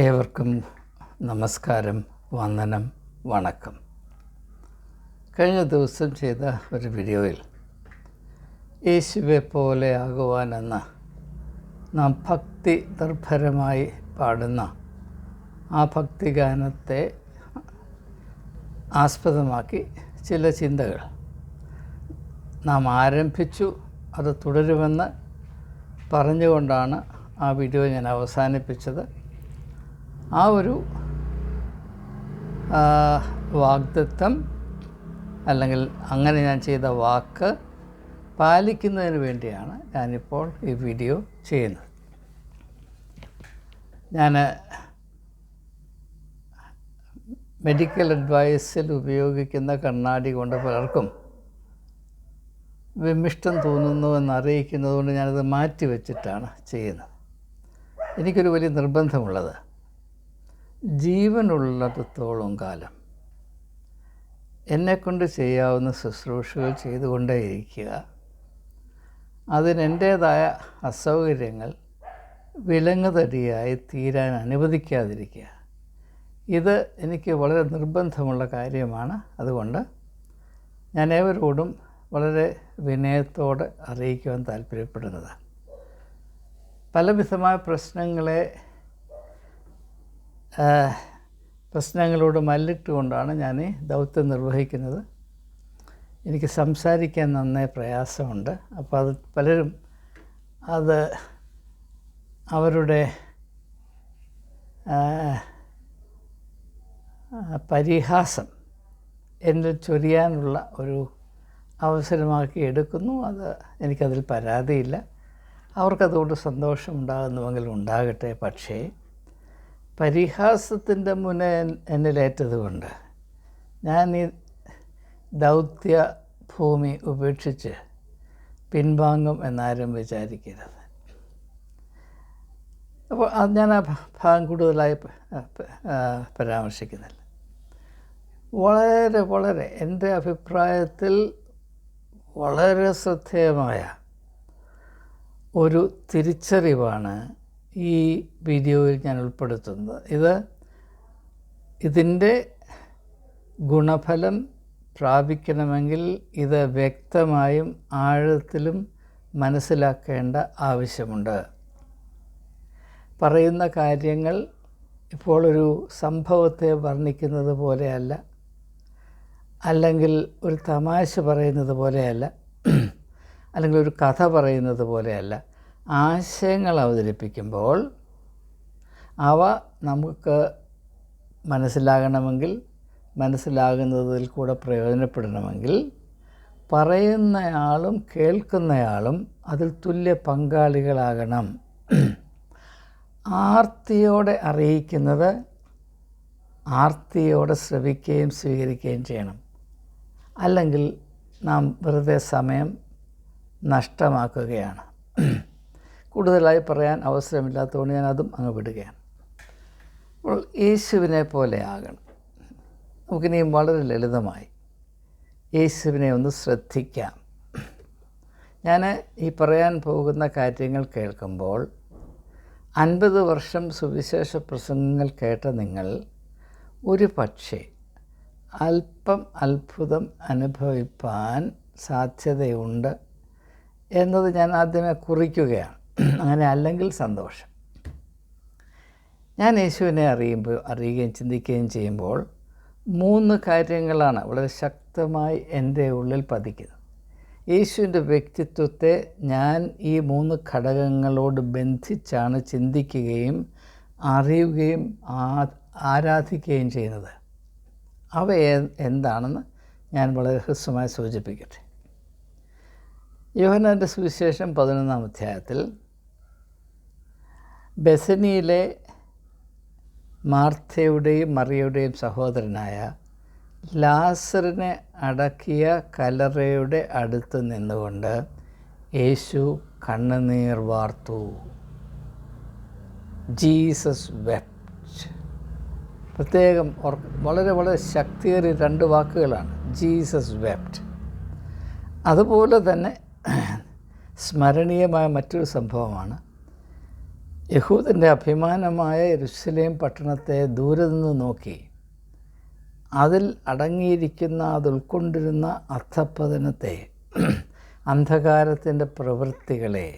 ഏവർക്കും നമസ്കാരം വന്ദനം വണക്കം. കഴിഞ്ഞ ദിവസം ചെയ്ത ഒരു വീഡിയോയിൽ യേശുവെ പോലെ ആകുവാനെന്ന നാം ഭക്തി നിർഭരമായി പാടുന്ന ആ ഭക്തിഗാനത്തെ ആസ്പദമാക്കി ചില ചിന്തകൾ. നാം ആരംഭിച്ചു അത് തുടരുമെന്ന് പറഞ്ഞുകൊണ്ടാണ് ആ വീഡിയോ ഞാൻ അവസാനിപ്പിച്ചത്. ആ ഒരു ആ, വാഗ്ദത്തം അല്ലെങ്കിൽ അങ്ങനെ ഞാൻ ചെയ്ത വാക്ക് പാലിക്കുന്നതിന് വേണ്ടിയാണ് ഞാനിപ്പോൾ ഈ വീഡിയോ ചെയ്യുന്നത്. ഞാൻ മെഡിക്കൽ അഡ്വൈസിൽ ഉപയോഗിക്കുന്ന കണ്ണാടി കൊണ്ട് പലർക്കും വിമിഷ്ടം തോന്നുന്നു എന്ന് അറിയിക്കുന്നതുകൊണ്ട് ഞാനത് മാറ്റി വെച്ചിട്ടാണ് ചെയ്യുന്നത്. എനിക്കൊരു വലിയ നിർബന്ധമുള്ളത്. ജീവനുള്ളിടത്തോളം കാലം എന്നെക്കൊണ്ട് ചെയ്യാവുന്ന ശുശ്രൂഷകൾ ചെയ്തുകൊണ്ടേയിരിക്കുക. അതിനെന്റേതായ അസൗകര്യങ്ങൾ വിലങ്ങുതടിയായി തീരാൻ അനുവദിക്കാതിരിക്കുക. ഇത് എനിക്ക് വളരെ നിർബന്ധമുള്ള കാര്യമാണ്. അതുകൊണ്ട് ഞാൻ ഏവരോടും വളരെ വിനയത്തോടെ അറിയിക്കുവാൻ താല്പര്യപ്പെടുന്നത് പലവിധമായ പ്രശ്നങ്ങളെ പ്രശ്നങ്ങളോട് മല്ലിട്ടുകൊണ്ടാണ് ഞാൻ ദൗത്യം നിർവഹിക്കുന്നത്. എനിക്ക് സംസാരിക്കാൻ നന്നേ പ്രയാസമുണ്ട്. അപ്പോൾ അത് പലരും അത് അവരുടെ പരിഹാസം എന്നിൽ ചൊരിയാനുള്ള ഒരു അവസരമാക്കി എടുക്കുന്നു. അത് എനിക്കതിൽ പരാതിയില്ല. അവർക്കതുകൊണ്ട് സന്തോഷം ഉണ്ടാകുന്നുവെങ്കിൽ ഉണ്ടാകട്ടെ. പക്ഷേ പരിഹാസത്തിന്റെ മുന്നേ എന്നിലേറ്റതുകൊണ്ട് ഞാൻ ഈ ദൗത്യ ഭൂമി ഉപേക്ഷിച്ച് പിൻവാങ്ങും എന്നാരും വിചാരിക്കരുത്. അപ്പോൾ അത് ഞാൻ ആ ഭാഗം കൂടുതലായി പരാമർശിക്കുന്നില്ല. വളരെ വളരെ എന്റെ അഭിപ്രായത്തിൽ വളരെ ശ്രദ്ധേയമായ ഒരു തിരിച്ചറിവാണ് ഈ വീഡിയോയിൽ ഞാൻ ഉൾപ്പെടുത്തുന്നത്. ഇത് ഇതിന്റെ ഗുണഫലം പ്രാപിക്കണമെങ്കിൽ ഇത് വ്യക്തമായും ആഴത്തിലും മനസ്സിലാക്കേണ്ട ആവശ്യമുണ്ട്. പറയുന്ന കാര്യങ്ങൾ ഇപ്പോൾ ഒരു സംഭവത്തെ വർണിക്കുന്നത് പോലെയല്ല അല്ലെങ്കിൽ ഒരു തമാശ പറയുന്നത് പോലെയല്ല അല്ലെങ്കിൽ ഒരു കഥ പറയുന്നത് പോലെയല്ല. ആശയങ്ങൾ അവതരിപ്പിക്കുമ്പോൾ അവ നമുക്ക് മനസ്സിലാകണമെങ്കിൽ മനസ്സിലാകുന്നതിൽ കൂടെ പ്രയോജനപ്പെടണമെങ്കിൽ പറയുന്നയാളും കേൾക്കുന്നയാളും അതിൽ തുല്യ പങ്കാളികളാകണം. ആർത്തിയോടെ അറിയിക്കുന്നത് ആർത്തിയോടെ ശ്രവിക്കുകയും സ്വീകരിക്കുകയും ചെയ്യണം. അല്ലെങ്കിൽ നാം വെറുതെ സമയം നഷ്ടമാക്കുകയാണ്. കൂടുതലായി പറയാൻ അവസരമില്ലാത്തതുകൊണ്ട് ഞാൻ അതും അങ്ങ് വിടുകയാണ്. അപ്പോൾ യേശുവിനെ പോലെ ആകണം. നമുക്കിനിയും വളരെ ലളിതമായി യേശുവിനെ ഒന്ന് ശ്രദ്ധിക്കാം. ഞാൻ ഈ പറയാൻ പോകുന്ന കാര്യങ്ങൾ കേൾക്കുമ്പോൾ അൻപത് വർഷം സുവിശേഷ പ്രസംഗങ്ങൾ കേട്ട നിങ്ങൾ ഒരു പക്ഷേ അല്പം അത്ഭുതം അനുഭവിപ്പാൻ സാധ്യതയുണ്ട് എന്നത് ഞാൻ ആദ്യമേ കുറിക്കുകയാണ്. അങ്ങനെ അല്ലെങ്കിൽ സന്തോഷം. ഞാൻ യേശുവിനെ അറിയുമ്പോൾ അറിയുകയും ചിന്തിക്കുകയും ചെയ്യുമ്പോൾ മൂന്ന് കാര്യങ്ങളാണ് വളരെ ശക്തമായി എന്റെ ഉള്ളിൽ പതിക്കുന്നത്. യേശുവിന്റെ വ്യക്തിത്വത്തെ ഞാൻ ഈ മൂന്ന് ഘടകങ്ങളോട് ബന്ധിച്ചാണ് ചിന്തിക്കുകയും അറിയുകയും ആരാധിക്കുകയും ചെയ്യുന്നത്. അവ എന്താണെന്ന് ഞാൻ വളരെ ഹ്രസ്വമായി സൂചിപ്പിക്കട്ടെ. യോഹനാന്റെ സുവിശേഷം പതിനൊന്നാം അധ്യായത്തിൽ ബെസനിയിലെ മാർത്തയുടെയും മറിയയുടെയും സഹോദരനായ ലാസറിനെ അടക്കിയ കലറയുടെ അടുത്ത് നിന്നുകൊണ്ട് യേശു കണ്ണുനീർ വാർത്തു. Jesus wept. പ്രത്യേകം വളരെ വളരെ ശക്തിയേറിയ രണ്ട് വാക്കുകളാണ്. Jesus wept. അതുപോലെ തന്നെ സ്മരണീയമായ മറ്റൊരു സംഭവമാണ് യഹൂദന്റെ അഭിമാനമായ എരുസലേം പട്ടണത്തെ ദൂരെ നിന്ന് നോക്കി. അതിൽ അടങ്ങിയിരിക്കുന്ന അത് ഉൾക്കൊണ്ടിരുന്ന അർത്ഥപ്പതനത്തെ അന്ധകാരത്തിന്റെ പ്രവൃത്തികളെ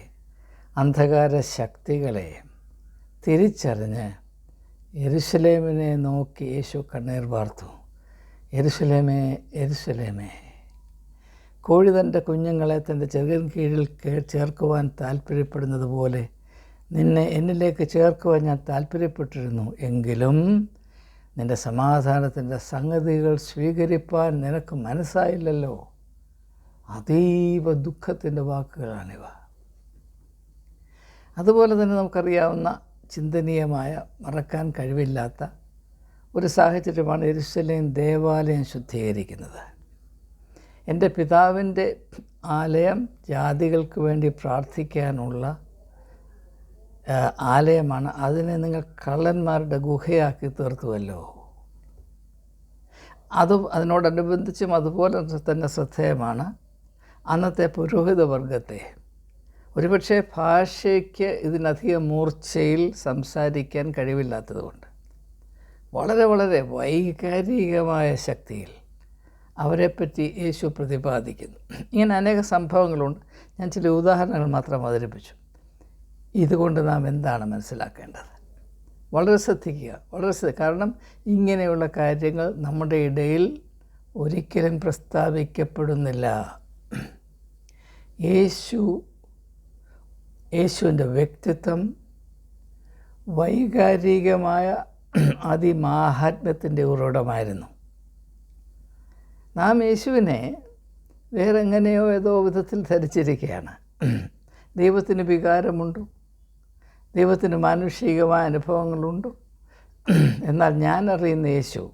അന്ധകാര ശക്തികളെ തിരിച്ചറിഞ്ഞ് എരുസലേമിനെ നോക്കി യേശു കണ്ണീർ വാർത്തു എരുസലേമേ എരുസലേമേ കോഴി തന്റെ കുഞ്ഞുങ്ങളെ തന്റെ ചെറുകിൻ കീഴിൽ ചേർക്കുവാൻ താല്പര്യപ്പെടുന്നത് പോലെ നിന്നെ എന്നിലേക്ക് ചേർക്കുവാൻ ഞാൻ താല്പര്യപ്പെട്ടിരുന്നു എങ്കിലും നിന്റെ സമാധാനത്തിന്റെ സംഗതികൾ സ്വീകരിപ്പാൻ നിനക്ക് മനസ്സായില്ലല്ലോ. അതീവ ദുഃഖത്തിന്റെ വാക്കുകളാണിവ. അതുപോലെ തന്നെ നമുക്കറിയാവുന്ന ചിന്തനീയമായ മറക്കാൻ കഴിവില്ലാത്ത ഒരു സാഹചര്യമാണ് എരുസലേം ദേവാലയം ശുദ്ധീകരിക്കുന്നത്. എന്റെ പിതാവിന്റെ ആലയം ജാതികൾക്ക് വേണ്ടി പ്രാർത്ഥിക്കാനുള്ള ആലയമാണ്. അതിനെ നിങ്ങൾ കള്ളന്മാരുടെ ഗുഹയാക്കി തീർത്തുവല്ലോ. അത് അതിനോടനുബന്ധിച്ചും അതുപോലെ തന്നെ ശ്രദ്ധേയമാണ്. അന്നത്തെ പുരോഹിത വർഗത്തെ. ഒരുപക്ഷെ ഭാഷയ്ക്ക് ഇതിനധികം മൂർച്ചയിൽ സംസാരിക്കാൻ കഴിവില്ലാത്തതുകൊണ്ട്. വളരെ വളരെ വൈകാരികമായ ശക്തിയിൽ അവരെപ്പറ്റി യേശു പ്രതിപാദിക്കുന്നു. ഇങ്ങനെ അനേക സംഭവങ്ങളുണ്ട്. ഞാൻ ചില ഉദാഹരണങ്ങൾ മാത്രം അവതരിപ്പിച്ചു. ഇതുകൊണ്ട് നാം എന്താണ് മനസ്സിലാക്കേണ്ടത്? വളരെ ശ്രദ്ധിക്കുക വളരെ ശ്രദ്ധ കാരണം ഇങ്ങനെയുള്ള കാര്യങ്ങൾ നമ്മുടെ ഇടയിൽ ഒരിക്കലും പ്രസ്താവിക്കപ്പെടുന്നില്ല. യേശു യേശുവിന്റെ വ്യക്തിത്വം വൈകാരികമായ അതിമാഹാത്മ്യത്തിന്റെ ഉറവിടമായിരുന്നു. നാം യേശുവിനെ വേറെ എങ്ങനെയോ ഏതോ വിധത്തിൽ ധരിച്ചിരിക്കുകയാണ്. ദൈവത്തിന് വികാരമുണ്ടോ? ദൈവത്തിന് മാനുഷികമായ അനുഭവങ്ങളുണ്ടോ. എന്നാൽ ഞാൻ അറിയുന്ന യേശു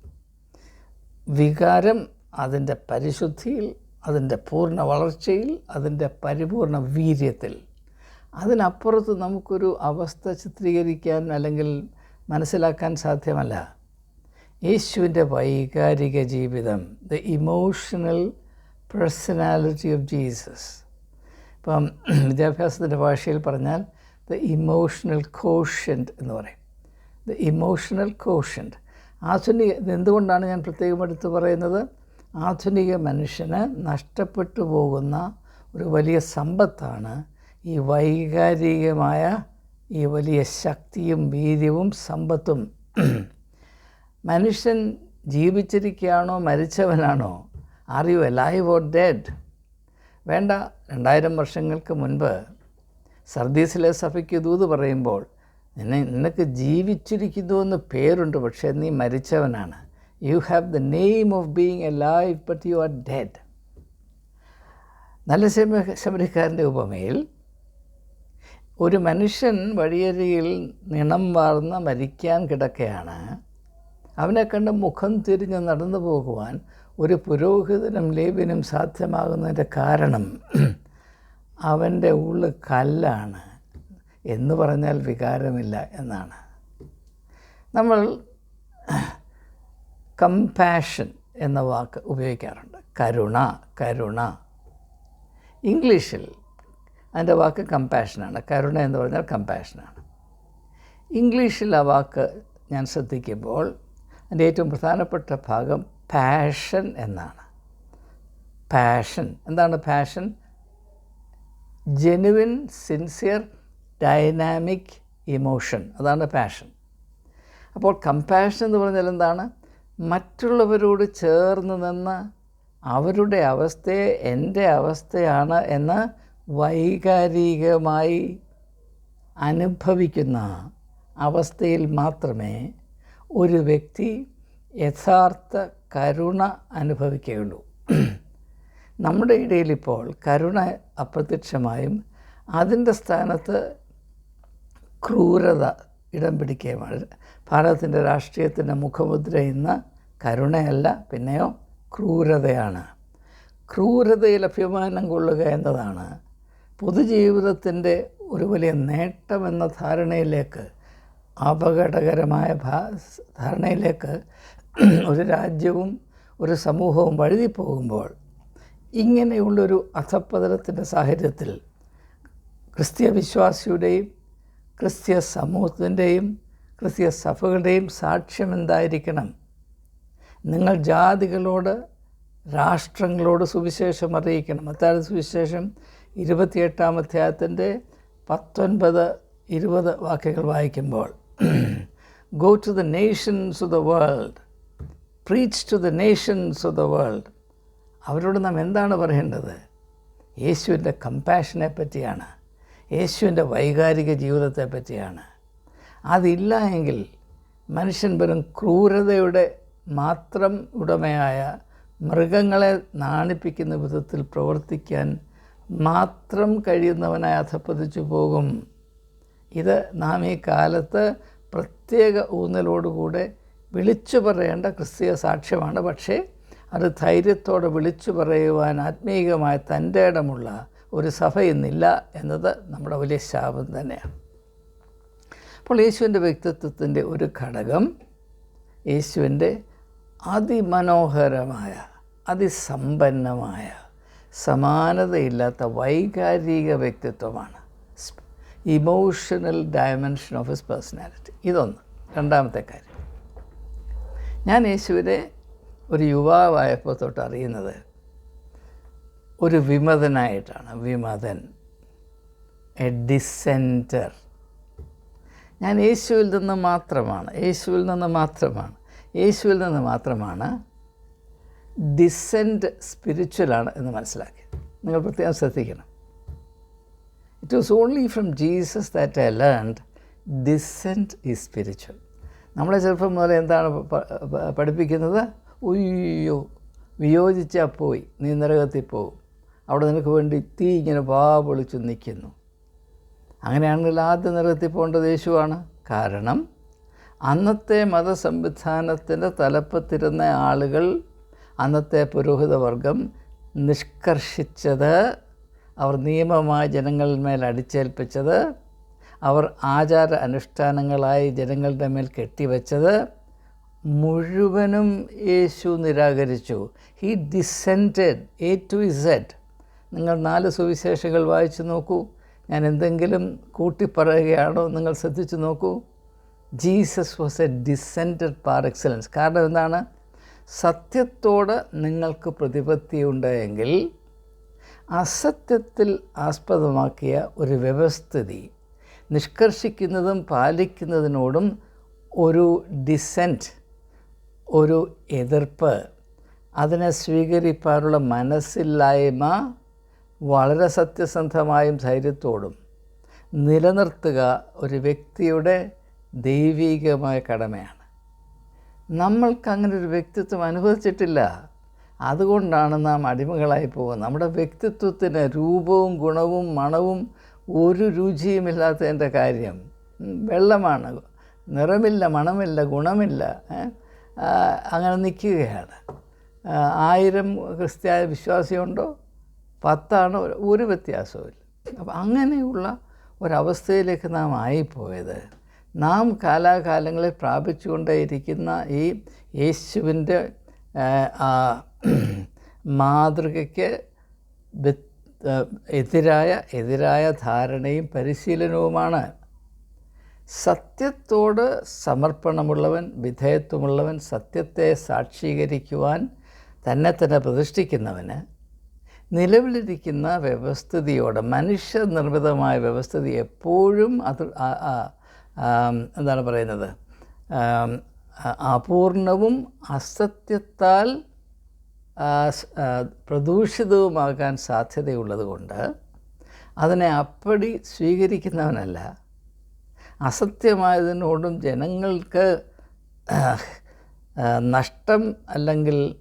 വികാരം അതിന്റെ പരിശുദ്ധിയിൽ അതിന്റെ പൂർണ വളർച്ചയിൽ അതിന്റെ പരിപൂർണ വീര്യത്തിൽ. അതിനപ്പുറത്ത് നമുക്കൊരു അവസ്ഥ ചിത്രീകരിക്കാൻ അല്ലെങ്കിൽ മനസ്സിലാക്കാൻ സാധ്യമല്ല. യേശുവിന്റെ വൈകാരിക ജീവിതം the emotional personality of Jesus ഇപ്പം വിദ്യാഭ്യാസത്തിന്റെ ഭാഷയിൽ പറഞ്ഞാൽ ദ ഇമോഷണൽ കോഷ്യന്റ് എന്ന് പറയും. ദ ഇമോഷണൽ കോഷ്യന്റ് ആധുനിക എന്തുകൊണ്ടാണ് ഞാൻ പ്രത്യേകം എടുത്ത് പറയുന്നത്? ആധുനിക മനുഷ്യന് നഷ്ടപ്പെട്ടു പോകുന്ന ഒരു വലിയ സമ്പത്താണ് ഈ വൈകാരികമായ ഈ വലിയ ശക്തിയും വീര്യവും സമ്പത്തും. മനുഷ്യൻ ജീവിച്ചിരിക്കുകയാണോ മരിച്ചവനാണോ? Are you alive or dead വേണ്ട രണ്ടായിരം വർഷങ്ങൾക്ക് മുൻപ് സർദീസിലെ സഭയ്ക്ക് ദൂത് പറയുമ്പോൾ നിന്നെ നിനക്ക് ജീവിച്ചിരിക്കുന്നു എന്ന് പേരുണ്ട് പക്ഷേ നീ മരിച്ചവനാണ്. You have the name of being a life but you are dead നല്ല ശമ ശമരിക്കാരന്റെ ഉപമയിൽ ഒരു മനുഷ്യൻ വഴിയരിയിൽ നിണം വാർന്ന മരിക്കാൻ കിടക്കുകയാണ് അവനെ കണ്ട് മുഖം തിരിഞ്ഞ് നടന്നു പോകുവാൻ ഒരു പുരോഹിതനും ലേബിനും സാധ്യമാകുന്നതിന്റെ കാരണം അവന്റെ ഉള്ളു കല്ലാണ് എന്ന് പറഞ്ഞാൽ വികാരമില്ല എന്നാണ്. നമ്മൾ കമ്പാഷൻ എന്ന വാക്ക് ഉപയോഗിക്കാറുണ്ട്. കരുണ കരുണ. ഇംഗ്ലീഷിൽ അതിന്റെ വാക്ക് കമ്പാഷനാണ് കരുണ എന്ന് പറഞ്ഞാൽ കമ്പാഷനാണ് ഇംഗ്ലീഷിൽ ആ വാക്ക് ഞാൻ ശ്രദ്ധിക്കുമ്പോൾ അതിന്റെ ഏറ്റവും പ്രധാനപ്പെട്ട ഭാഗം പാഷൻ എന്നാണ്. പാഷൻ. എന്താണ് passion? Genuine sincere dynamic emotion അതാണ് പാഷൻ അപ്പോൾ കമ്പാഷൻ എന്ന് പറഞ്ഞാൽ എന്താണ്? മറ്റുള്ളവരോട് ചേർന്ന് നിന്ന് അവരുടെ അവസ്ഥയെ എന്റെ അവസ്ഥയാണ് എന്ന് വൈകാരികമായി അനുഭവിക്കുന്ന അവസ്ഥയിൽ മാത്രമേ ഒരു വ്യക്തി യഥാർത്ഥ കരുണ അനുഭവിക്കുകയുള്ളൂ. നമ്മുടെ ഇടയിൽ ഇപ്പോൾ കരുണ അപ്രത്യക്ഷമായും അതിന്റെ സ്ഥാനത്ത് ക്രൂരത ഇടം പിടിക്കുകയുമാണ്. ഭാരതത്തിന്റെ രാഷ്ട്രീയത്തിന്റെ മുഖമുദ്ര ഇന്ന് കരുണയല്ല പിന്നെയോ ക്രൂരതയാണ്. ക്രൂരതയിൽ അഭിമാനം കൊള്ളുക എന്നതാണ് പൊതുജീവിതത്തിന്റെ ഒരു വലിയ നേട്ടമെന്ന ധാരണയിലേക്ക് അപകടകരമായ ഭാ ധാരണയിലേക്ക് ഒരു രാജ്യവും ഒരു സമൂഹവും വഴുതി പോകുമ്പോൾ ഇങ്ങനെയുള്ളൊരു അധപ്പതനത്തിന്റെ സാഹചര്യത്തിൽ ക്രിസ്തീയ വിശ്വാസിയുടെയും ക്രിസ്തീയ സമൂഹത്തിന്റെയും ക്രിസ്തീയ സഭകളുടെയും സാക്ഷ്യം എന്തായിരിക്കണം? നിങ്ങൾ ജാതികളോട് രാഷ്ട്രങ്ങളോട് സുവിശേഷം അറിയിക്കണം. അത്താഴ സുവിശേഷം ഇരുപത്തിയെട്ടാം അധ്യായത്തിന്റെ പത്തൊൻപത് ഇരുപത് വാക്യങ്ങൾ വായിക്കുമ്പോൾ go to the nations of the world preach to the nations of the world അവരോട് നാം എന്താണ് പറയേണ്ടത്? യേശുവിന്റെ കമ്പാഷനെ പറ്റിയാണ്. യേശുവിന്റെ വൈകാരിക ജീവിതത്തെ പറ്റിയാണ്. അതില്ല എങ്കിൽ മനുഷ്യൻ വെറും ക്രൂരതയുടെ മാത്രം ഉടമയായ മൃഗങ്ങളെ നാണിപ്പിക്കുന്ന വിധത്തിൽ പ്രവർത്തിക്കാൻ മാത്രം കഴിയുന്നവനായി അധപ്പതിച്ചു പോകും. ഇത് നാം ഈ കാലത്ത് പ്രത്യേക ഊന്നലോടുകൂടെ വിളിച്ചു പറയേണ്ട ക്രിസ്തീയ സാക്ഷ്യമാണ്. പക്ഷേ അത് ധൈര്യത്തോടെ വിളിച്ചു പറയുവാൻ ആത്മീയമായ തന്റെ ഇടമുള്ള ഒരു സഭ ഇന്നില്ല എന്നത് നമ്മുടെ വലിയ ശാപം തന്നെയാണ്. അപ്പോൾ യേശുവിന്റെ വ്യക്തിത്വത്തിന്റെ ഒരു ഘടകം യേശുവിന്റെ അതിമനോഹരമായ അതിസമ്പന്നമായ സമാനതയില്ലാത്ത വൈകാരിക വ്യക്തിത്വമാണ് emotional dimension of his personality. ഇതൊന്ന്. രണ്ടാമത്തെ കാര്യം. ഞാൻ യേശുവിനെ ഒരു യുവാവായപ്പോൾ തൊട്ട് അറിയുന്നത് ഒരു വിമതനായിട്ടാണ് വിമതൻ എ ഡിസെന്റർ. ഞാൻ യേശുവിൽ നിന്ന് മാത്രമാണ് യേശുവിൽ നിന്ന് മാത്രമാണ് യേശുവിൽ നിന്ന് മാത്രമാണ് ഡിസെന്റ് സ്പിരിച്വലാണ് എന്ന് മനസ്സിലാക്കി നിങ്ങൾ പ്രത്യേകം ശ്രദ്ധിക്കണം. It was only from Jesus that I learn dissent ഈ സ്പിരിച്വൽ. നമ്മളെ ചെറുപ്പം മുതൽ എന്താണ് പഠിപ്പിക്കുന്നത്? ഉയ്യോ വിയോജിച്ചാൽ പോയി നീ നരകത്തിൽ പോകും അവിടെ നിനക്ക് വേണ്ടി തീ ഇങ്ങനെ വാ പൊളിച്ച് നിൽക്കുന്നു. അങ്ങനെയാണെങ്കിൽ ആദ്യം നരകത്തിൽ പോകേണ്ടത് യേശുവാണ്. കാരണം അന്നത്തെ മതസംവിധാനത്തിന്റെ തലപ്പത്തിരുന്ന ആളുകൾ അന്നത്തെ പുരോഹിതവർഗം നിഷ്കർഷിച്ചത് അവർ നിയമമായി ജനങ്ങളുടെ മേൽ അടിച്ചേൽപ്പിച്ചത് അവർ ആചാര അനുഷ്ഠാനങ്ങളായി ജനങ്ങളുടെ മേൽ കെട്ടിവെച്ചത് മുഴുവനും യേശു നിരാകരിച്ചു. He dissented A to Z നിങ്ങൾ നാല് സുവിശേഷകൾ വായിച്ചു നോക്കൂ. ഞാൻ എന്തെങ്കിലും കൂട്ടിപ്പറയുകയാണോ നിങ്ങൾ ശ്രദ്ധിച്ചു നോക്കൂ. Jesus was a dissented par excellence കാരണം എന്താണ്? സത്യത്തോട് നിങ്ങൾക്ക് പ്രതിപത്തിയുണ്ടെങ്കിൽ അസത്യത്തിൽ ആസ്പദമാക്കിയ ഒരു വ്യവസ്ഥിതി നിഷ്കർഷിക്കുന്നതും പാലിക്കുന്നതിനോടും ഒരു ഡിസെന്റ് ഒരു എതിർപ്പ് അതിനെ സ്വീകരിക്കാനുള്ള മനസ്സില്ലായ്മ വളരെ സത്യസന്ധമായും ധൈര്യത്തോടും നിലനിർത്തുക ഒരു വ്യക്തിയുടെ ദൈവീകമായ കടമയാണ്. നമ്മൾക്ക് അങ്ങനെ ഒരു വ്യക്തിത്വം അനുവദിച്ചിട്ടില്ല. അതുകൊണ്ടാണ് നാം അടിമകളായി പോകുന്നത്. നമ്മുടെ വ്യക്തിത്വത്തിന് രൂപവും ഗുണവും മണവും ഒരു രുചിയുമില്ലാത്തതിന്റെ കാര്യം. വെള്ളമാണ്. നിറമില്ല മണമില്ല ഗുണമില്ല. അങ്ങനെ നിൽക്കുകയാണ്. ആയിരം ക്രിസ്ത്യായ വിശ്വാസിയുണ്ടോ? പത്താണ് ഒരു- വ്യത്യാസവും വ്യത്യാസവുമില്ല. അപ്പം അങ്ങനെയുള്ള ഒരവസ്ഥയിലേക്ക് നാം ആയിപ്പോയത്. നാം കാലാകാലങ്ങളിൽ പ്രാപിച്ചുകൊണ്ടേയിരിക്കുന്ന ഈ യേശുവിന്റെ മാതൃകയ്ക്ക് എതിരായ എതിരായ ധാരണയും പരിശീലനവുമാണ് സത്യത്തോട് സമർപ്പണമുള്ളവൻ വിധേയത്വമുള്ളവൻ സത്യത്തെ സാക്ഷീകരിക്കുവാൻ തന്നെ തന്നെ പ്രതിഷ്ഠിക്കുന്നവന് നിലവിലിരിക്കുന്ന വ്യവസ്ഥിതിയോട് മനുഷ്യനിർമ്മിതമായ വ്യവസ്ഥിതി എപ്പോഴും അത് എന്താണ് പറയുന്നത്? അപൂർണവും അസത്യത്താൽ പ്രദൂഷിതവുമാകാൻ സാധ്യതയുള്ളതുകൊണ്ട് അതിനെ അപ്പടി സ്വീകരിക്കുന്നവനല്ല. അസത്യമായതിനോടും ജനങ്ങൾക്ക് നഷ്ടം അല്ലെങ്കിൽ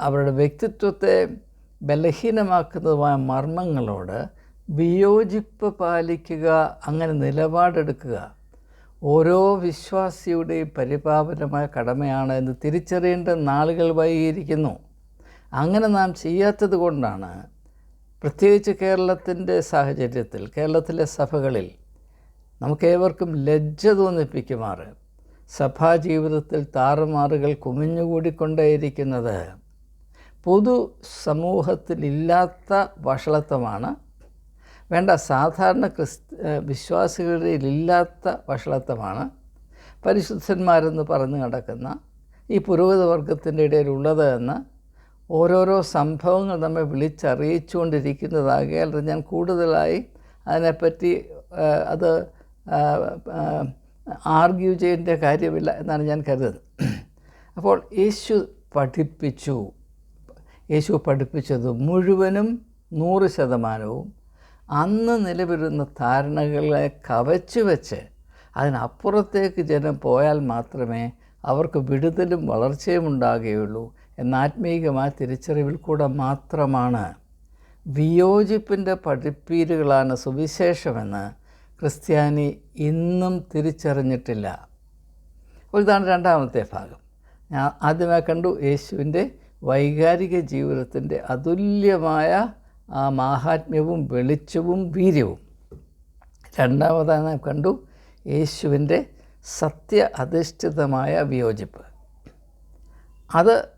അവരുടെ വ്യക്തിത്വത്തെ ബലഹീനമാക്കുന്നതുമായ മർമ്മങ്ങളോട് വിയോജിപ്പ് പാലിക്കുക അങ്ങനെ നിലപാടെടുക്കുക ഓരോ വിശ്വാസിയുടെയും പരിപാവനമായ കടമയാണ് എന്ന് തിരിച്ചറിയേണ്ട നാളുകൾ വൈകിയിരിക്കുന്നു. അങ്ങനെ നാം ചെയ്യാത്തത് കൊണ്ടാണ് പ്രത്യേകിച്ച് കേരളത്തിന്റെ സാഹചര്യത്തിൽ കേരളത്തിലെ സഭകളിൽ നമുക്കേവർക്കും ലജ്ജ തോന്നിപ്പിക്കുമാറ്. സഭാ ജീവിതത്തിൽ താറുമാറുകൾ കുമിഞ്ഞുകൂടിക്കൊണ്ടേയിരിക്കുന്നത് പൊതു സമൂഹത്തിലില്ലാത്ത വഷളത്വമാണ്. വേണ്ട സാധാരണ ക്രിസ് വിശ്വാസികളിലില്ലാത്ത വഷളത്വമാണ്. പരിശുദ്ധന്മാരെന്ന് പറഞ്ഞു നടക്കുന്ന ഈ പുരോഗത വർഗത്തിന്റെ ഇടയിലുള്ളത് എന്ന് ഓരോരോ സംഭവങ്ങൾ നമ്മെ വിളിച്ചറിയിച്ചുകൊണ്ടിരിക്കുന്നതാകയാൽ ഞാൻ കൂടുതലായി അതിനെപ്പറ്റി അത് ആർഗ്യൂ ചെയ്യേണ്ട കാര്യമില്ല എന്നാണ് ഞാൻ കരുതുന്നത്. അപ്പോൾ യേശു പഠിപ്പിച്ചു. യേശു പഠിപ്പിച്ചത് മുഴുവനും നൂറ് ശതമാനവും അന്ന് നിലവിലുന്ന ധാരണകളെ കവച്ചു വെച്ച് അതിനപ്പുറത്തേക്ക് ജനം പോയാൽ മാത്രമേ അവർക്ക് വിടുതലും വളർച്ചയും ഉണ്ടാകുകയുള്ളൂ എന്ന ആത്മീയമായ തിരിച്ചറിവിൽ കൂടെ മാത്രമാണ് വിയോജിപ്പിന്റെ പഠിപ്പീരുകളാണ് സുവിശേഷമെന്ന് ക്രിസ്ത്യാനി ഇന്നും തിരിച്ചറിഞ്ഞിട്ടില്ല. ഇതാണ് രണ്ടാമത്തെ ഭാഗം. ഞാൻ ആദ്യമേ കണ്ടു യേശുവിന്റെ വൈകാരിക ജീവിതത്തിന്റെ അതുല്യമായ ആ മാഹാത്മ്യവും വെളിച്ചവും വീര്യവും. രണ്ടാമതാണ് കണ്ടു യേശുവിന്റെ സത്യ അധിഷ്ഠിതമായ വിയോജിപ്പ്. അത്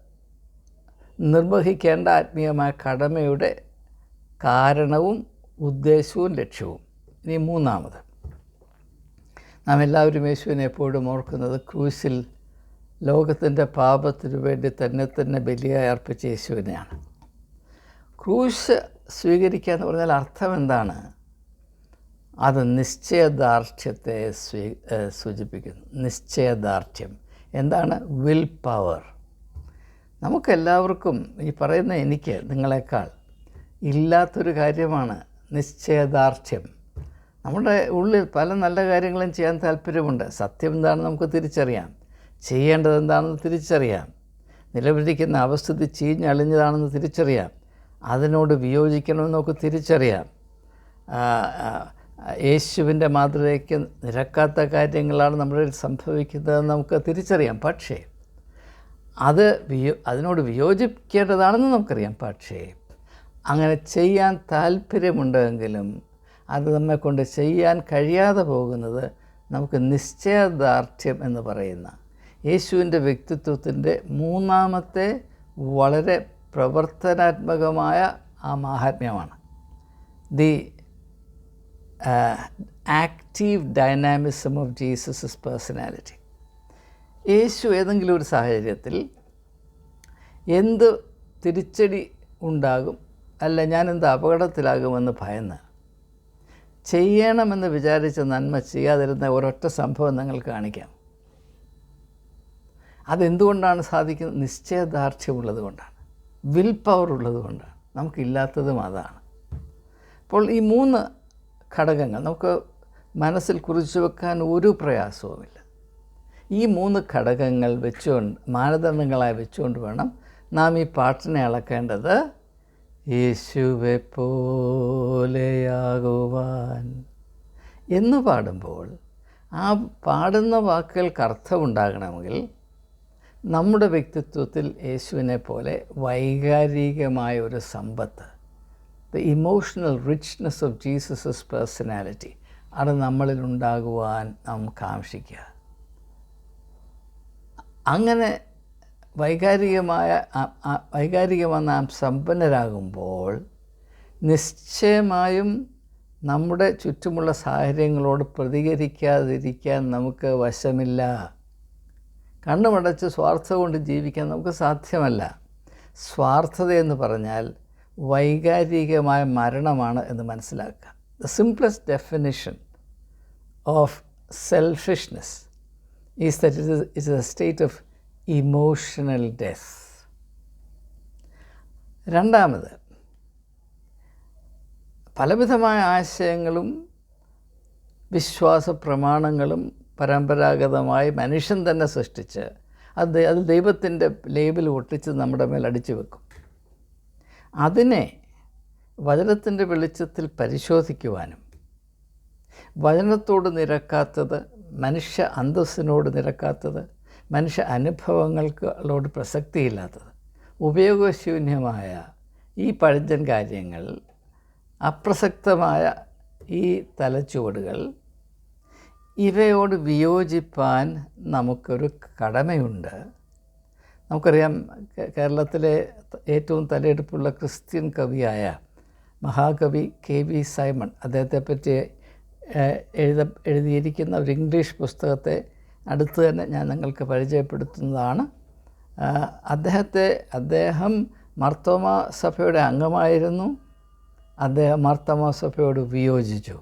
നിർവഹിക്കേണ്ട ആത്മീയമായ കടമയുടെ കാരണവും ഉദ്ദേശവും ലക്ഷ്യവും. ഇനി മൂന്നാമത്. നാം എല്ലാവരും യേശുവിനെ എപ്പോഴും ഓർക്കുന്നത് ക്രൂശിൽ ലോകത്തിന്റെ പാപത്തിനു വേണ്ടി തന്നെ തന്നെ ബലിയായി അർപ്പിച്ച യേശുവിനെയാണ്. ക്രൂശ് സ്വീകരിക്കുക എന്ന് പറഞ്ഞാൽ അർത്ഥം എന്താണ്? അത് നിശ്ചയദാർഢ്യത്തെ സ്വീ സൂചിപ്പിക്കുന്നു. നിശ്ചയദാർഢ്യം. എന്താണ്? Will power. നമുക്കെല്ലാവർക്കും ഈ പറയുന്ന എനിക്ക് നിങ്ങളെക്കാൾ ഇല്ലാത്തൊരു കാര്യമാണ് നിശ്ചയദാർഢ്യം. നമ്മുടെ ഉള്ളിൽ പല നല്ല കാര്യങ്ങളും ചെയ്യാൻ താല്പര്യമുണ്ട്. സത്യം എന്താണെന്ന് നമുക്ക് തിരിച്ചറിയാം ചെയ്യേണ്ടത് എന്താണെന്ന് തിരിച്ചറിയാം നിലവിലിരിക്കുന്ന അവസ്ഥിതി ചീഞ്ഞളിഞ്ഞതാണെന്ന് തിരിച്ചറിയാം അതിനോട് വിയോജിക്കണമെന്ന് നമുക്ക് തിരിച്ചറിയാം യേശുവിന്റെ മാതൃകയ്ക്ക് നിരക്കാത്ത കാര്യങ്ങളാണ് നമ്മുടെ സംഭവിക്കുന്നതെന്ന് നമുക്ക് തിരിച്ചറിയാം. പക്ഷേ അത് വിയോ അതിനോട് വിയോജിക്കേണ്ടതാണെന്ന് നമുക്കറിയാം. പക്ഷേ അങ്ങനെ ചെയ്യാൻ താല്പര്യമുണ്ടെങ്കിലും അത് നമ്മെ കൊണ്ട് ചെയ്യാൻ കഴിയാതെ പോകുന്നത് നമുക്ക് നിശ്ചയദാർഢ്യം എന്ന് പറയുന്ന യേശുവിന്റെ വ്യക്തിത്വത്തിന്റെ മൂന്നാമത്തെ വളരെ പ്രവർത്തനാത്മകമായ ആ മാഹാത്മ്യമാണ്. The active dynamism of Jesus personality യേശു ഏതെങ്കിലും ഒരു സാഹചര്യത്തിൽ എന്ത് തിരിച്ചടി ഉണ്ടാകും? അല്ല ഞാനെന്ത് അപകടത്തിലാകുമെന്ന് ഭയന്ന് ചെയ്യണമെന്ന് വിചാരിച്ച നന്മ ചെയ്യാതിരുന്ന ഒരൊറ്റ സംഭവം നിങ്ങൾ കാണിക്കാം. അതെന്തുകൊണ്ടാണ് സാധിക്കുന്നത് നിശ്ചയദാർഢ്യമുള്ളത് കൊണ്ടാണ്? വിൽ പവർ ഉള്ളത് കൊണ്ടാണ്. നമുക്കില്ലാത്തതും അതാണ്. അപ്പോൾ ഈ മൂന്ന് ഘടകങ്ങൾ നമുക്ക് മനസ്സിൽ കുറിച്ചു വെക്കാൻ ഒരു പ്രയാസവുമില്ല. ഈ മൂന്ന് ഘടകങ്ങൾ വെച്ചുകൊണ്ട് മാനദണ്ഡങ്ങളായി വെച്ചുകൊണ്ട് വേണം നാം ഈ പാട്ടിനെ അളക്കേണ്ടത്. യേശുവെ പോലെയാകുവാൻ എന്ന് പാടുമ്പോൾ ആ പാടുന്ന വാക്കുകൾക്ക് അർത്ഥമുണ്ടാകണമെങ്കിൽ നമ്മുടെ വ്യക്തിത്വത്തിൽ യേശുവിനെ പോലെ വൈകാരികമായ ഒരു സമ്പത്ത് the emotional richness of Jesus's personality അത് നമ്മളിൽ ഉണ്ടാകുവാൻ നാം കാക്ഷിക്കുക. അങ്ങനെ വൈകാരികമായ വൈകാരികമായി നാം സമ്പന്നരാകുമ്പോൾ നിശ്ചയമായും നമ്മുടെ ചുറ്റുമുള്ള സാഹചര്യങ്ങളോട് പ്രതികരിക്കാതിരിക്കാൻ നമുക്ക് വശമില്ല. കണ്ണുമടച്ച് സ്വാർത്ഥം കൊണ്ട് ജീവിക്കാൻ നമുക്ക് സാധ്യമല്ല. സ്വാർത്ഥത എന്ന് പറഞ്ഞാൽ വൈകാരികമായ മരണമാണ് എന്ന് മനസ്സിലാക്കുക. The simplest definition of selfishness is that it is a state of emotional death. രണ്ടാമത് പലവിധമായ ആശയങ്ങളും വിശ്വാസ പ്രമാണങ്ങളും പരമ്പരാഗതമായി മനുഷ്യൻ തന്നെ സൃഷ്ടിച്ച് അത് അത് ദൈവത്തിന്റെ ലേബിൽ ഒട്ടിച്ച് നമ്മുടെ മേൽ അടിച്ചു വെക്കും. അതിനെ വചനത്തിന്റെ വെളിച്ചത്തിൽ പരിശോധിക്കുവാനും വചനത്തോട് നിരക്കാത്തത് മനുഷ്യ അന്തസ്സിനോട് നിരക്കാത്തത് മനുഷ്യ അനുഭവങ്ങൾക്കളോട് പ്രസക്തിയില്ലാത്തത്. ഉപയോഗശൂന്യമായ ഈ പഴഞ്ചൻ കാര്യങ്ങൾ അപ്രസക്തമായ ഈ തലച്ചുവടുകൾ ഇവയോട് വിയോജിപ്പാൻ നമുക്കൊരു കടമയുണ്ട്. നമുക്കറിയാം കേരളത്തിലെ ഏറ്റവും തലയെടുപ്പുള്ള ക്രിസ്ത്യൻ കവിയായ മഹാകവി കെ വി സൈമൺ അദ്ദേഹത്തെപ്പറ്റി എഴുത എഴുതിയിരിക്കുന്ന ഒരു ഇംഗ്ലീഷ് പുസ്തകത്തെ അടുത്ത് തന്നെ ഞാൻ നിങ്ങൾക്ക് പരിചയപ്പെടുത്തുന്നതാണ്. അദ്ദേഹത്തെ അദ്ദേഹം മർത്തോമ സഭയുടെ അംഗമായിരുന്നു. അദ്ദേഹം മർത്തോമ സഭയോട് വിയോജിച്ചു.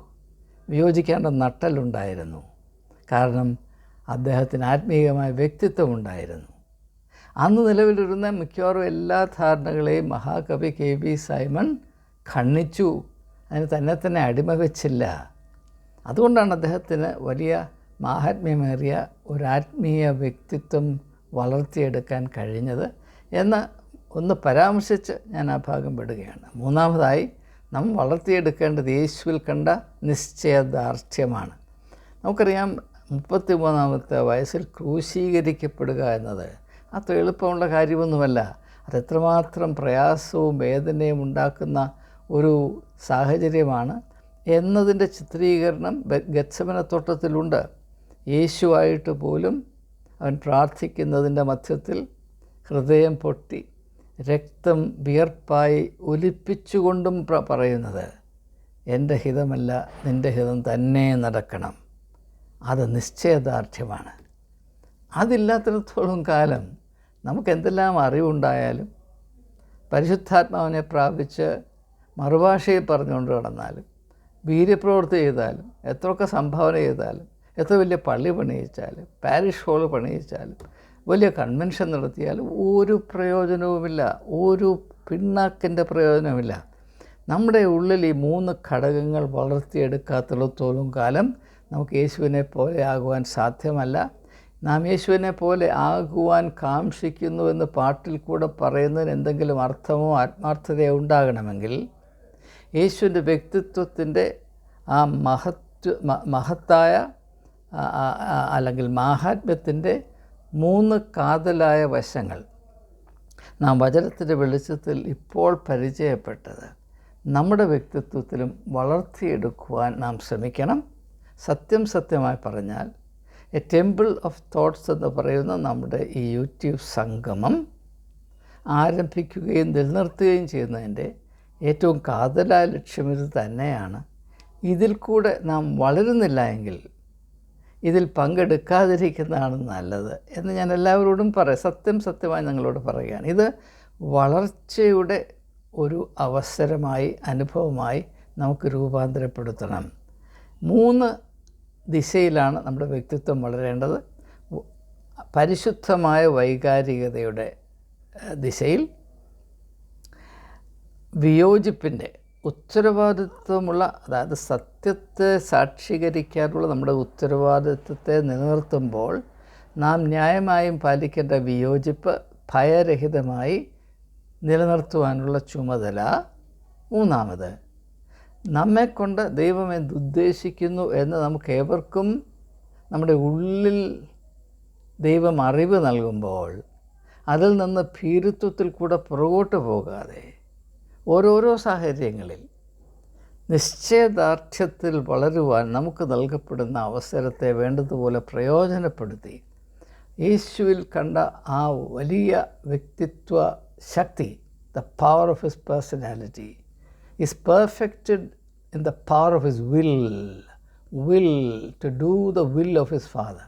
വിയോജിക്കേണ്ട നട്ടലുണ്ടായിരുന്നു. കാരണം അദ്ദേഹത്തിന് ആത്മീയമായ വ്യക്തിത്വം ഉണ്ടായിരുന്നു. അന്ന് നിലവിലിരുന്ന മിക്കവാറും എല്ലാ ധാരണകളെയും മഹാകവി കെ വി സൈമൺ ഖണ്ണിച്ചു അതിന് തന്നെ തന്നെ അടിമ വെച്ചില്ല. അതുകൊണ്ടാണ് അദ്ദേഹത്തിന് വലിയ മാഹാത്മ്യമേറിയ ഒരു ആത്മീയ വ്യക്തിത്വം വളർത്തിയെടുക്കാൻ കഴിഞ്ഞത് എന്ന് ഒന്ന് പരാമർശിച്ച് ഞാൻ ആ ഭാഗം വിടുകയാണ്. മൂന്നാമതായി നാം വളർത്തിയെടുക്കേണ്ടത് യേശുവിൽ കണ്ട നിശ്ചയദാർഢ്യമാണ്. നമുക്കറിയാം മുപ്പത്തി മൂന്നാമത്തെ വയസ്സിൽ ക്രൂശീകരിക്കപ്പെടുക എന്നത് അത്ര എളുപ്പമുള്ള കാര്യമൊന്നുമല്ല. അതെത്രമാത്രം പ്രയാസവും വേദനയും ഉണ്ടാക്കുന്ന ഒരു സാഹചര്യമാണ് എന്നതിന്റെ ചിത്രീകരണം ഗച്ഛമനത്തോട്ടത്തിലുണ്ട് യേശുവായിട്ട് പോലും അവൻ പ്രാർത്ഥിക്കുന്നതിന്റെ മധ്യത്തിൽ ഹൃദയം പൊട്ടി രക്തം വിയർപ്പായി ഒലിപ്പിച്ചുകൊണ്ടും പറയുന്നത് എന്റെ ഹിതമല്ല നിന്റെ ഹിതം തന്നെ നടക്കണം. അത് നിശ്ചയദാർഢ്യമാണ്. അതില്ലാത്തിടത്തോളം കാലം നമുക്ക് എന്തെല്ലാം അറിവുണ്ടായാലും പരിശുദ്ധാത്മാവിനെ പ്രാപിച്ച് മറുഭാഷയിൽ പറഞ്ഞുകൊണ്ട് നടന്നാലും വീര്യപ്രവൃത്തി ചെയ്താലും എത്രയൊക്കെ സംഭാവന ചെയ്താലും എത്ര വലിയ പള്ളി പണിയിച്ചാലും പാരിഷ് ഹോൾ പണിയിച്ചാലും വലിയ കൺവെൻഷൻ നടത്തിയാലും ഒരു പ്രയോജനവുമില്ല ഒരു പിണ്ണാക്കിന്റെ പ്രയോജനവുമില്ല. നമ്മുടെ ഉള്ളിൽ ഈ മൂന്ന് ഘടകങ്ങൾ വളർത്തിയെടുക്കാത്തിടത്തോളം കാലം നമുക്ക് യേശുവിനെ പോലെ ആകുവാൻ സാധ്യമല്ല. നാം യേശുവിനെ പോലെ ആകുവാൻ കാംക്ഷിക്കുന്നുവെന്ന് പാട്ടിൽ കൂടെ പറയുന്നതിന് എന്തെങ്കിലും അർത്ഥമോ ആത്മാർത്ഥതയോ ഉണ്ടാകണമെങ്കിൽ യേശുവിന്റെ വ്യക്തിത്വത്തിന്റെ ആ മഹത്വ മഹത്തായ അല്ലെങ്കിൽ മാഹാത്മ്യത്തിന്റെ മൂന്ന് കാതലായ വശങ്ങൾ. നാം വചനത്തിന്റെ വെളിച്ചത്തിൽ ഇപ്പോൾ പരിചയപ്പെട്ടത് നമ്മുടെ വ്യക്തിത്വത്തിലും വളർത്തിയെടുക്കുവാൻ നാം ശ്രമിക്കണം. സത്യം സത്യമായി പറഞ്ഞാൽ എ ടെമ്പിൾ ഓഫ് തോട്ട്സ് എന്ന് പറയുന്ന നമ്മുടെ ഈ യൂട്യൂബ് സംഗമം ആരംഭിക്കുകയും നിലനിർത്തുകയും ചെയ്യുന്നതിന്റെ ഏറ്റവും കാതലായ ലക്ഷ്യം ഇത് തന്നെയാണ്. ഇതിൽ കൂടെ നാം വളരുന്നില്ല എങ്കിൽ ഇതിൽ പങ്കെടുക്കാതിരിക്കുന്നതാണ് നല്ലത് എന്ന് ഞാൻ എല്ലാവരോടും പറയാം. സത്യം സത്യമായി നിങ്ങളോട് പറയുകയാണ്. ഇത് വളർച്ചയുടെ ഒരു അവസരമായി അനുഭവമായി നമുക്ക് രൂപാന്തരപ്പെടുത്തണം. മൂന്ന് ദിശയിലാണ് നമ്മുടെ വ്യക്തിത്വം വളരേണ്ടത്. പരിശുദ്ധമായ വൈകാരികതയുടെ ദിശയിൽ വിയോജിപ്പിന്റെ ഉത്തരവാദിത്വമുള്ള അതായത് സത്യത്തെ സാക്ഷീകരിക്കാനുള്ള നമ്മുടെ ഉത്തരവാദിത്വത്തെ നിലനിർത്തുമ്പോൾ നാം ന്യായമായും പാലിക്കേണ്ട വിയോജിപ്പ് ഭയരഹിതമായി നിലനിർത്തുവാനുള്ള ചുമതല മൂന്നാമത്. നമ്മെക്കൊണ്ട് ദൈവം എന്തുദ്ദേശിക്കുന്നു എന്ന് നമുക്ക് ഏവർക്കും നമ്മുടെ ഉള്ളിൽ ദൈവം അറിവ് നൽകുമ്പോൾ അതിൽ നിന്ന് ഭീരുത്വത്തിൽ കൂടെ പുറകോട്ട് പോകാതെ ഓരോരോ സാഹചര്യങ്ങളിൽ നിശ്ചയദാർഢ്യത്തിൽ വളരുവാൻ നമുക്ക് നൽകപ്പെടുന്ന അവസരത്തെ വേണ്ടതുപോലെ പ്രയോജനപ്പെടുത്തി യേശുവിൽ കണ്ട ആ വലിയ വ്യക്തിത്വ ശക്തി the power of his personality is perfected in the power of his will will to do the will of his father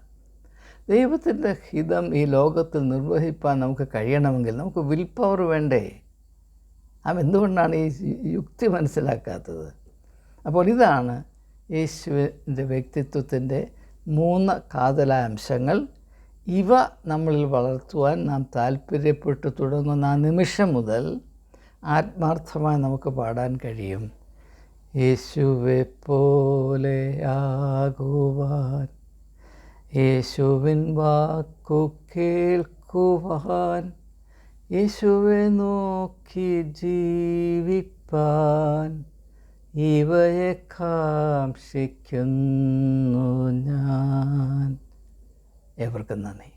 ദൈവത്തിന്റെ ഹിതം ഈ ലോകത്തിൽ നിർവഹിപ്പാൻ നമുക്ക് കഴിയണമെങ്കിൽ നമുക്ക് വിൽ പവർ വേണ്ടേ? അവൻ എന്തുകൊണ്ടാണ് ഈ യുക്തി മനസ്സിലാക്കാത്തത്? അപ്പോൾ ഇതാണ് യേശുവിന്റെ വ്യക്തിത്വത്തിന്റെ മൂന്ന് കാതലായ അംശങ്ങൾ ഇവ നമ്മളിൽ വളർത്തുവാൻ നാം താല്പര്യപ്പെട്ടു തുടങ്ങുന്ന ആ നിമിഷം മുതൽ ആത്മാർത്ഥമായി നമുക്ക് പാടാൻ കഴിയും. യേശുവെ പോലെ ആകുവാൻ യേശുവിൻ വാക്കു കേൾക്കുവാൻ യേശുവെ നോക്കി ജീവിപ്പാൻ ഇവയെ കാക്ഷിക്കുന്നു ഞാൻ. എവർക്കും നന്ദി.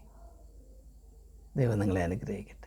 ദൈവം നിങ്ങളെ അനുഗ്രഹിക്കട്ടെ.